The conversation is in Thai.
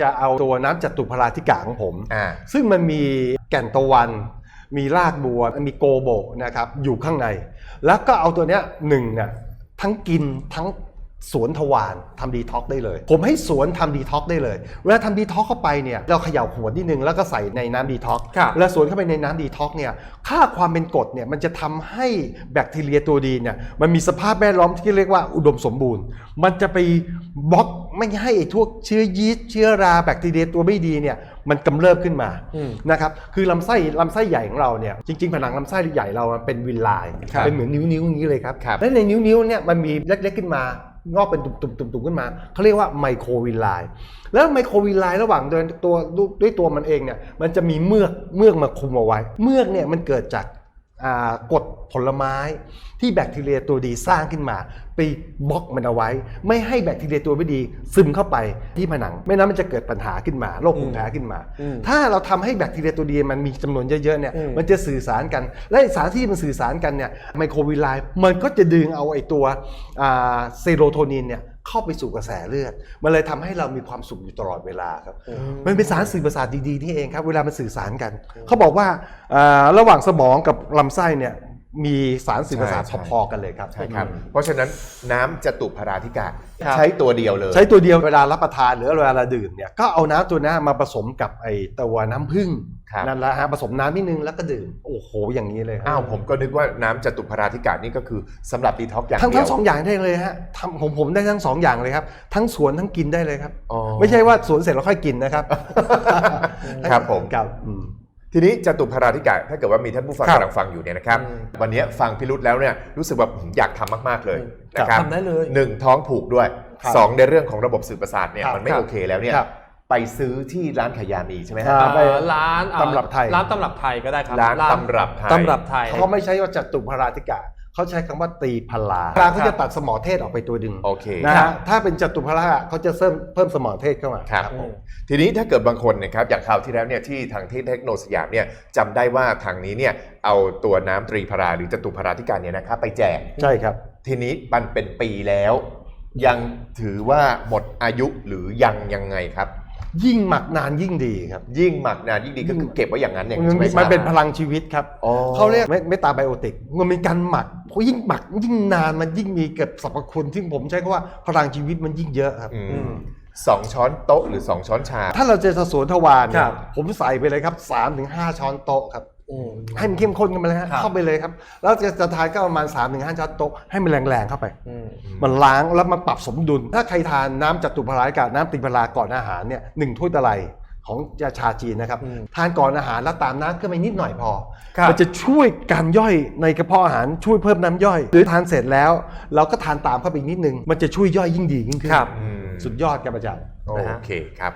จะเอาตัวน้ำจัตุพราธิกะของผมอ่าซึ่งมันมีแก่นตะวัน มีรากบัว มีโกโบนะครับอยู่ข้างใน แล้วก็เอาตัวเนี้ยหนึ่งเนี่ยทั้งกินทั้ง สวนทวารทำดีท็อกได้เลย ผมให้สวนทำดีท็อกได้เลย เวลาทำดีท็อกเข้าไปเนี่ยเราเขย่าขวดนิดนึงแล้วก็ใส่ในน้ำดีท็อกครับแล้วสวนเข้าไปในน้ำดีท็อกเนี่ยค่าความเป็นกรดเนี่ยมันจะทำให้แบคทีเรียตัวดีเนี่ยมันมีสภาพแวดล้อมที่เรียกว่าอุดมสมบูรณ์ มันจะไปบล็อกไม่ให้ไอ้พวกเชื้อยีสต์เชื้อราแบคทีเรียตัวไม่ดีเนี่ย มันกำเริบขึ้นมาอืมนะครับคือลำไส้ลำไส้ใหญ่ของเราเนี่ยจริงๆผนังลำไส้ใหญ่เรามันเป็นวินไลน์ครับเป็นเหมือนนิ้วๆอย่างนี้เลยครับครับ และในนิ้วๆเนี่ยมันมีเล็กๆขึ้นมางอกเป็นตุ่มๆๆๆขึ้นมาเขาเรียกว่าไมโครวินไลน์แล้วไมโครวินไลน์ระหว่างเดินตัวด้วยตัวมันเองเนี่ยมันจะมีเมือกเมือกมาคุมเอาไว้ เมือกเนี่ยมันเกิดจากอ่า กรดผลไม้ ที่แบคทีเรียตัวดีสร้างขึ้นมา ไปบล็อกมันเอาไว้ ไม่ให้แบคทีเรียตัวไม่ดี ซึมเข้าไปที่ผนัง ไม่นั้นมันจะเกิดปัญหาขึ้นมาโรคภูมิแพ้ขึ้นมาอืมถ้าเราทำให้แบคทีเรียตัวดีมันมีจำนวนเยอะๆเนี่ยอืมมันจะสื่อสารกัน และไอ้สารที่มันสื่อสารกันเนี่ยไมโครวิลไลมันก็จะดึงเอาไอ้ตัวอ่าเซโรโทนินเนี่ย เข้าไปสู่กระแสเลือด มันเลยทำให้เรามีความสุขอยู่ตลอดเวลาครับมันเป็นสารสื่อประสาทดีๆนี่เองครับเวลามันสื่อสารกัน เขาบอกว่าอ่าระหว่างสมองกับลำไส้เนี่ย มีสารสื่อประสาทใช่พอๆกันเลยครับใช่ครับ เพราะฉะนั้นน้ำจตุพราธิกะครับใช้ตัวเดียวเลย ใช้ตัวเดียวเวลารับประทานหรือเวลาเราดื่มเนี่ยก็เอาน้ำตัวนั้นมาผสมกับไอ้ตัวน้ำผึ้งครับนั่นแหละฮะผสมน้ำนิดนึงแล้วก็ดื่มโอ้โหอย่างนี้เลยครับอ้าวผมก็นึกว่าน้ำจตุพราธิกะนี่ก็คือสำหรับดีท็อกอย่างทั้งเดียทั้วงสองอย่างได้เลยฮะทำของผมได้ทั้งสองอย่างเลยครับทั้งสวนทั้งกินได้เลยครับอ๋อไม่ใช่ว่าสวนเสร็จแล้วค่อยกินนะครับครับผมครับอืม ทีนี้จตุพราธิกะถ้าเกิดว่ามีท่านผู้ฟังครับกำลังฟังอยู่เนี่ยนะครับอืมวันนี้ฟังพิรุธแล้วเนี่ยรู้สึกแบบอยากทำมากๆเลยนะครับทำได้เลยหนึ่งท้องผูกด้วยครับสองในเรื่องของระบบสื่อประสาทเนี่ยครับมันไม่ครับโอเคแล้วเนี่ยครับไปซื้อที่ร้านขายยามีใช่ไหมฮะอ่าไปเอ่อร้านเอ่อตำรับไทย ร้านตำรับไทยก็ได้ครับ ร้านตำรับไทยตำรับไทยเขาไม่ใช่ว่าจัตุพราธิกะ เขาใช้คำว่าตีพลาพลาเขาจะตัดสมอเทศออกไปตัวดึงโอเคนะครัฮะบถ้าเป็นจัตุพราเขาจะเพิ่มเพิ่มสมอเทศเข้ามา ครับผมทีนี้ถ้าเกิดบางคนเนะครับอย่างคราวที่แล้วเนี่ยที่ทางที่เทคโนสยามเนี่ยจำได้ว่าทางนี้เนี่ยเอาตัวน้ำตรีพราหรือจตุพราธิการเนี่ยนะครับไปแจก ใช่ครับ ทีนี้มันเป็นปีแล้ว ยังถือว่าหมดอายุหรือยังยังไงครับ ยิ่งหมักนานยิ่งดีครับ ยิ่งหมักนานยิ่งดีก็คือเก็บไว้อย่างนั้นอย่างมันี้นใช่ไหมครับ มันเป็นพลังชีวิตครับอ๋อ เขาเรียกเมตาไบโอติกมันมีการหมักเพราะยิ่งหมักยิ่งนานมันยิ่งมีเกิดสรรพคุณที่ผมใช้คำว่าพลังชีวิตมันยิ่งเยอะครับ อืมอืมสองช้อนโต๊ะหรือสองช้อนชา ถ้าเราเจอสวนทวารเนี่ครัยบ ผมใส่ไปเลยครับ3าถึงหช้อนโต๊ะครับอืม ให้มันเข้มข้นกันไปเลยฮะครับเข้าไปเลยครับ แล้วจะจะทานก็ประมาณ3าถึงหช้อนโต๊ะให้มันแรงๆเข้าไปอืมมันล้างแล้วมันปรับสมดุล ถ้าใครทานน้ำจัตุพรากับน้ำติพราก่อนอาหารเนี่ยหนึ่งถ้วยตะไลของชาจีนนะครับ อืมทานก่อนอาหารแล้วตามน้ำขึ้นไปนิดหน่อยพอ ครับ มันจะช่วยการย่อยในกระเพาะอาหารช่วยเพิ่มน้ำย่อย หรือทานเสร็จแล้ว เราก็ทานตามเข้าไปอีกนิดนึง มันจะช่วยย่อยยิ่งดียิ่งขึ้นครับอืมสุดยอดครับอาจารย์โอนะฮะ เคครับ